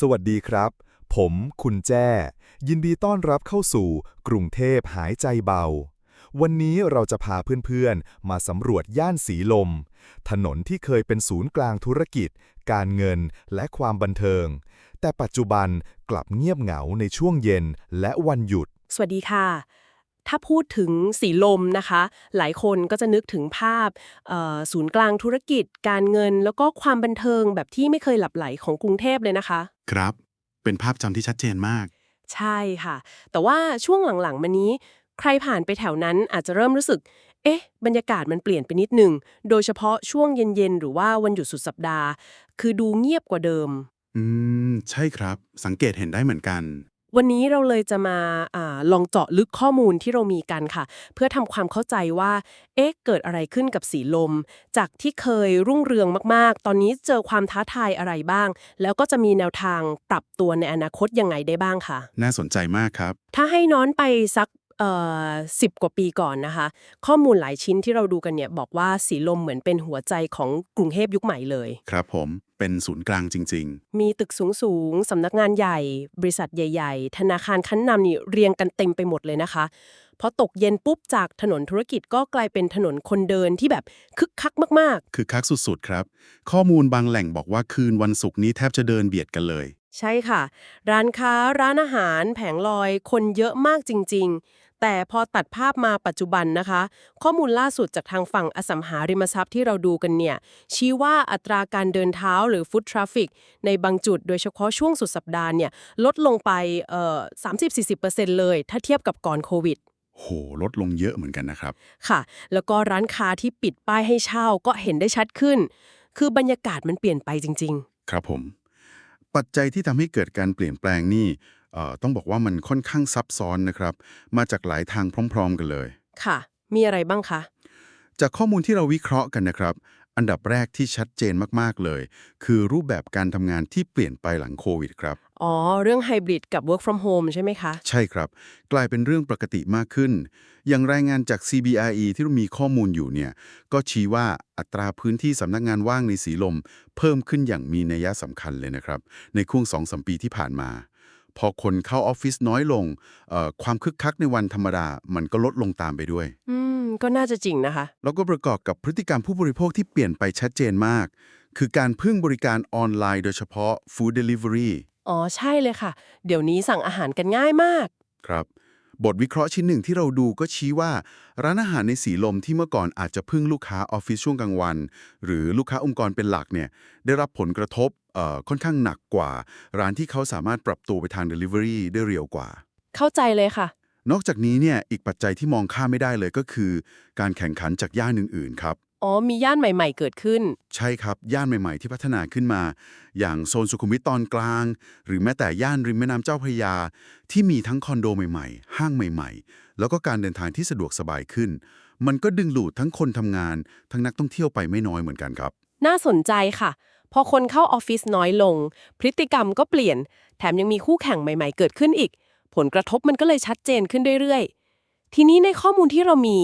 สวัสดีครับ ผมคุณแจ้ ยินดีต้อนรับเข้าสู่กรุงเทพหายใจเบา วันนี้เราจะพาเพื่อนๆ มาสำรวจย่านสีลม ถนนที่เคยเป็นศูนย์กลางธุรกิจ การเงินและความบันเทิง แต่ปัจจุบันกลับเงียบเหงาในช่วงเย็นและวันหยุด สวัสดีค่ะ ถ้าพูดถึงสีลมนะคะ หลายคนก็จะนึกถึงภาพเอ่อศูนย์กลางธุรกิจ การเงิน แล้วก็ความบันเทิงแบบที่ไม่เคยหลับไหลของกรุงเทพเลยนะคะ ครับ เป็นภาพจำที่ชัดเจนมาก ใช่ค่ะ แต่ว่าช่วงหลังๆมานี้ ใครผ่านไปแถวนั้นอาจจะเริ่มรู้สึก เอ๊ะ บรรยากาศมันเปลี่ยนไปนิดหนึ่ง โดยเฉพาะช่วงเย็นๆ หรือว่าวันหยุดสุดสัปดาห์ คือดูเงียบกว่าเดิม อืม ใช่ครับ สังเกตเห็นได้เหมือนกัน วันนี้เราเลยจะมาอาลองเจาะลึกข้อมูลที่เรามีกันค่ะ เพื่อทำความเข้าใจว่า เอ๊ะ เกิดอะไรขึ้นกับสีลม จากที่เคยรุ่งเรืองมากๆ ตอนนี้เจอความท้าทายอะไรบ้าง แล้วก็จะมีแนวทางปรับตัวในอนาคตยังไงได้บ้างค่ะ น่าสนใจมากครับ ถ้าให้น้อนไปสัก เอ่อสิบกว่าปีก่อนนะคะ ข้อมูลหลายชิ้นที่เราดูกันเนี่ยบอกว่าสีลมเหมือนเป็นหัวใจของกรุงเทพยุคใหม่เลย ครับผมเป็นศูนย์กลางจริง มีตึกสูงๆสำนักงานใหญ่ บริษัทใหญ่ ๆ ธนาคารชั้นนำนี่เรียงกันเต็มไปหมดเลยนะคะ พอตกเย็นปุ๊บจากถนนธุรกิจก็กลายเป็นถนนคนเดินที่แบบคึกคักมากๆคือคักสุดๆ ครับ ข้อมูลบางแหล่งบอกว่าคืนวันศุกร์นี้แทบจะเดินเบียดกันเลยๆ ใช่ค่ะ ร้านค้าร้านอาหารแผงลอย คนเยอะมากจริง ๆ แต่พอตัดภาพมาปัจจุบันนะคะ ข้อมูลล่าสุดจากทางฝั่งอสังหาริมทรัพย์ที่เราดูกันเนี่ย ชี้ว่าอัตราการเดินเท้าหรือฟุตทราฟิกในบางจุดโดยเฉพาะช่วงสุดสัปดาห์เนี่ย ลดลงไปเอ่อ30-40%เลย ถ้าเทียบกับก่อนโควิดโหลดลงเยอะเหมือนกันนะครับ ค่ะ แล้วก็ร้านค้าที่ปิดป้ายให้เช่าก็เห็นได้ชัดขึ้น คือบรรยากาศมันเปลี่ยนไปจริงครับผม ปัจจัยที่ทำให้เกิดการเปลี่ยนแปลงนี่เอ่อต้องบอกว่ามันค่อนข้างซับซ้อนนะครับ มาจากหลายทางพร้อม ๆ กันเลยๆค่ะ มีอะไรบ้างคะ จากข้อมูลที่เราวิเคราะห์กันนะครับ อันดับแรกที่ชัดเจนมากๆเลย คือรูปแบบการทำงานที่เปลี่ยนไปหลังโควิดครับ อ๋อ เรื่องไฮบริดกับ work from home ใช่ไหมคะ ใช่ครับ กลายเป็นเรื่องปกติมากขึ้น อย่างรายงานจาก CBRE ที่มีข้อมูลอยู่เนี่ย ก็ชี้ว่าอัตราพื้นที่สำนักงานว่างในสีลม เพิ่มขึ้นอย่างมีนัยสำคัญเลยนะครับ ในช่วง2-3ปีที่ผ่านมา พอคนเข้าออฟฟิศน้อยลงเอ่อความคึกคักในวันธรรมดา มันก็ลดลงตามไปด้วย อืม ก็น่าจะจริงนะคะ แล้วก็ประกอบกับพฤติกรรมผู้บริโภคที่เปลี่ยนไปชัดเจนมาก คือการพึ่งบริการออนไลน์ โดยเฉพาะ Food Delivery อ๋อใช่เลยค่ะ เดี๋ยวนี้สั่งอาหารกันง่ายมาก ครับ บทวิเคราะห์ชิ้นหนึ่งที่เราดูก็ชี้ว่า ร้านอาหารในสีลมที่เมื่อก่อนอาจจะพึ่งลูกค้าออฟฟิศช่วงกลางวัน หรือลูกค้าองค์กรเป็นหลักเนี่ยได้รับผลกระทบเอ่อค่อนข้างหนักกว่า ร้านที่เขาสามารถปรับตัวไปทาง Delivery ได้เร็วกว่า เข้าใจเลยค่ะ นอกจากนี้เนี่ยอีกปัจจัยที่มองข้ามไม่ได้เลยก็คือ การแข่งขันจากย่านอื่นๆครับอ๋อ มีย่านใหม่ ๆ เกิดขึ้น ใช่ครับ ย่านใหม่ ๆ ที่พัฒนาขึ้นมา อย่างโซนสุขุมวิทตอนกลาง หรือแม้แต่ย่านริมแม่น้ำเจ้าพระยา ที่มีทั้งคอนโดใหม่ ๆ ห้างใหม่ ๆ แล้วก็การเดินทางที่สะดวกสบายขึ้น มันก็ดึงดูดทั้งคนทำงาน ทั้งนักท่องเที่ยวไปไม่น้อยเหมือนกันครับ น่าสนใจค่ะ พอคนเข้าออฟฟิศน้อยลง พฤติกรรมก็เปลี่ยน แถมยังมีคู่แข่งใหม่ ๆ เกิดขึ้นอีก ผลกระทบมันก็เลยชัดเจนขึ้นเรื่อยๆ ทีนี้ในข้อมูลที่เรามี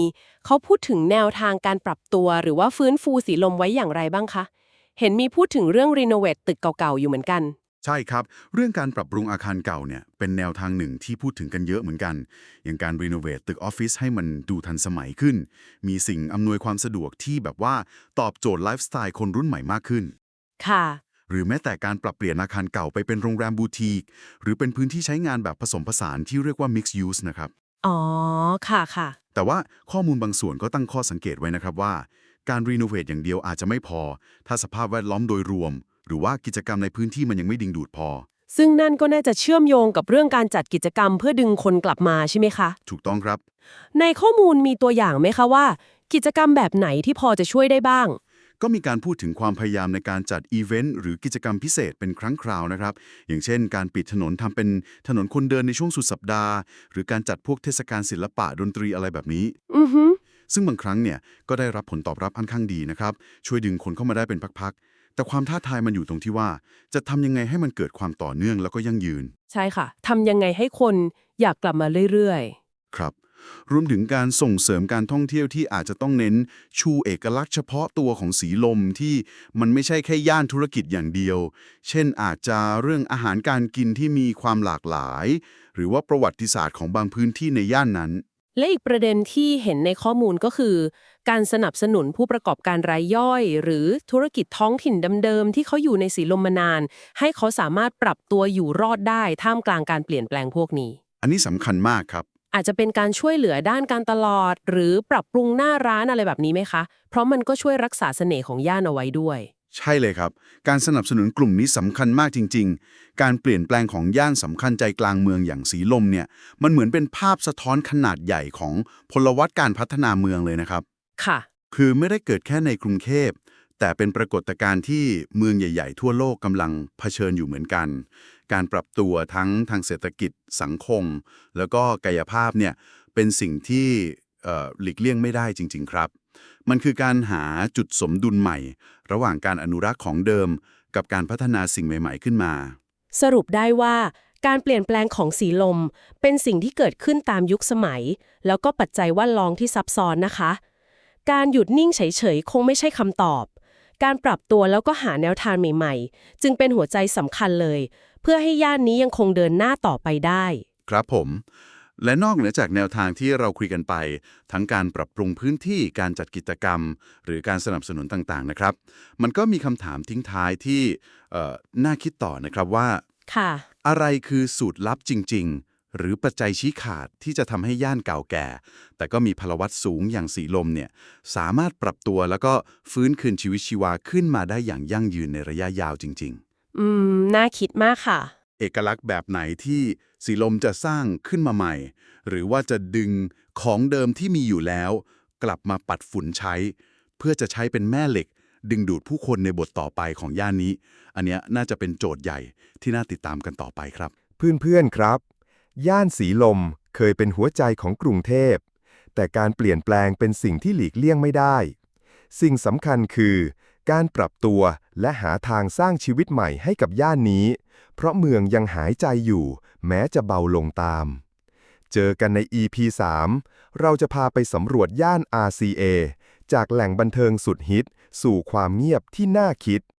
เขาพูดถึงแนวทางการปรับตัว หรือว่าฟื้นฟูสีลมไว้อย่างไรบ้างคะ เห็นมีพูดถึงเรื่องรีโนเวทตึกเก่าๆอยู่เหมือนกัน ใช่ครับ เรื่องการปรับปรุงอาคารเก่าเนี่ยเป็นแนวทางหนึ่งที่พูดถึงกันเยอะเหมือนกัน อย่างการรีโนเวทตึกออฟฟิศให้มันดูทันสมัยขึ้น มีสิ่งอำนวยความสะดวกที่แบบว่าตอบโจทย์ไลฟ์สไตล์คนรุ่นใหม่มากขึ้น ค่ะ หรือแม้แต่การปรับเปลี่ยนอาคารเก่าไปเป็นโรงแรมบูติกหรือเป็นพื้นที่ใช้งานแบบผสมผสานที่เรียกว่า mixed use นะครับ อ๋อ ค่ะค่ะ แต่ว่าข้อมูลบางส่วนก็ตั้งข้อสังเกตไว้นะครับว่า การรีโนเวทอย่างเดียวอาจจะไม่พอ ถ้าสภาพแวดล้อมโดยรวม หรือว่ากิจกรรมในพื้นที่มันยังไม่ดึงดูดพอ ซึ่งนั่นก็น่าจะเชื่อมโยงกับเรื่องการจัดกิจกรรมเพื่อดึงคนกลับมาใช่ไหมคะ ถูกต้องครับ ในข้อมูลมีตัวอย่างไหมคะว่า กิจกรรมแบบไหนที่พอจะช่วยได้บ้าง ก็มีการพูดถึงความพยายามในการจัดอีเวนต์หรือกิจกรรมพิเศษเป็นครั้งคราวนะครับ อย่างเช่น การปิดถนนทำเป็นถนนคนเดินในช่วงสุดสัปดาห์ หรือการจัดพวกเทศกาลศิลปะดนตรีอะไรแบบนี้ อือฮึซึ่งบางครั้งเนี่ยก็ได้รับผลตอบรับค่อนข้างดีนะครับ ช่วยดึงคนเข้ามาได้เป็นพักๆ แต่ความท้าทายมันอยู่ตรงที่ว่า จะทำยังไงให้มันเกิดความต่อเนื่องแล้วก็ยั่งยืนใช่ค่ะทำยังไงให้คนอยากกลับมาเรื่อยครับ รวมถึงการส่งเสริมการท่องเที่ยวที่อาจจะต้องเน้นชูเอกลักษณ์เฉพาะตัวของสีลมที่มันไม่ใช่แค่ย่านธุรกิจอย่างเดียว เช่นอาจจะเรื่องอาหารการกินที่มีความหลากหลาย หรือว่าประวัติศาสตร์ของบางพื้นที่ในย่านนั้น และอีกประเด็นที่เห็นในข้อมูลก็คือ การสนับสนุนผู้ประกอบการรายย่อย หรือธุรกิจท้องถิ่นเดิมๆที่เขาอยู่ในสีลมมานาน ให้เขาสามารถปรับตัวอยู่รอดได้ท่ามกลางการเปลี่ยนแปลงพวกนี้ อันนี้สำคัญมากครับ อาจจะเป็นการช่วยเหลือด้านการตลาดหรือปรับปรุงหน้าร้านอะไรแบบนี้ไหมคะ เพราะมันก็ช่วยรักษาเสน่ห์ของย่านเอาไว้ด้วย ใช่เลยครับ การสนับสนุนกลุ่มนี้สำคัญมากจริง ๆ การเปลี่ยนแปลงของย่านสำคัญใจกลางเมืองอย่างสีลมเนี่ย มันเหมือนเป็นภาพสะท้อนขนาดใหญ่ของพลวัตการพัฒนาเมืองเลยนะครับ ค่ะ คือไม่ได้เกิดแค่ในกรุงเทพ แต่เป็นปรากฏการณ์ที่เมืองใหญ่ ๆ ทั่วโลกกำลังเผชิญอยู่เหมือนกัน การปรับตัวทั้งทางเศรษฐกิจสังคม แล้วก็กายภาพเนี่ยเป็นสิ่งที่หลีกเลี่ยงไม่ได้จริง ๆ ครับ มันคือการหาจุดสมดุลใหม่ ระหว่างการอนุรักษ์ของเดิม กับการพัฒนาสิ่งใหม่ ๆ ขึ้นมา สรุปได้ว่าการเปลี่ยนแปลงของสีลม เป็นสิ่งที่เกิดขึ้นตามยุคสมัย แล้วก็ปัจจัยว่าลองที่ซับซ้อนนะคะ การหยุดนิ่งเฉยๆ คงไม่ใช่คำตอบ การปรับตัวแล้วก็หาแนวทางใหม่ๆ จึงเป็นหัวใจสำคัญเลย เพื่อให้ย่านนี้ยังคงเดินหน้าต่อไปได้ ครับผม และนอกเหนือจากแนวทางที่เราคุยกันไป ทั้งการปรับปรุงพื้นที่การจัดกิจกรรม หรือการสนับสนุนต่างๆนะครับ มันก็มีคำถามทิ้งท้ายที่เอ่อน่าคิดต่อนะครับว่า ค่ะ อะไรคือสูตรลับจริง ๆ หรือปัจจัยชี้ขาดที่จะทำให้ย่านเก่าแก่ แต่ก็มีพลวัตสูงอย่างสีลมเนี่ยสามารถปรับตัวแล้วก็ฟื้นคืนชีวิตชีวาขึ้นมาได้อย่างยั่งยืนในระยะยาวจริง ๆ อืม น่าคิดมากค่ะ เอกลักษณ์แบบไหนที่สีลมจะสร้างขึ้นมาใหม่ หรือว่าจะดึงของเดิมที่มีอยู่แล้ว กลับมาปัดฝุ่นใช้ เพื่อจะใช้เป็นแม่เหล็ก ดึงดูดผู้คนในบทต่อไปของย่านนี้ อันเนี้ยน่าจะเป็นโจทย์ใหญ่ที่น่าติดตามกันต่อไปครับ เพื่อนๆครับ ย่านสีลมเคยเป็นหัวใจของกรุงเทพ แต่การเปลี่ยนแปลงเป็นสิ่งที่หลีกเลี่ยงไม่ได้ สิ่งสำคัญคือ การปรับตัวและหาทางสร้างชีวิตใหม่ให้กับย่านนี้ เพราะเมืองยังหายใจอยู่ แม้จะเบาลงตาม เจอกันใน EP 3 เราจะพาไปสำรวจย่าน RCA จากแหล่งบันเทิงสุดฮิต สู่ความเงียบที่น่าคิด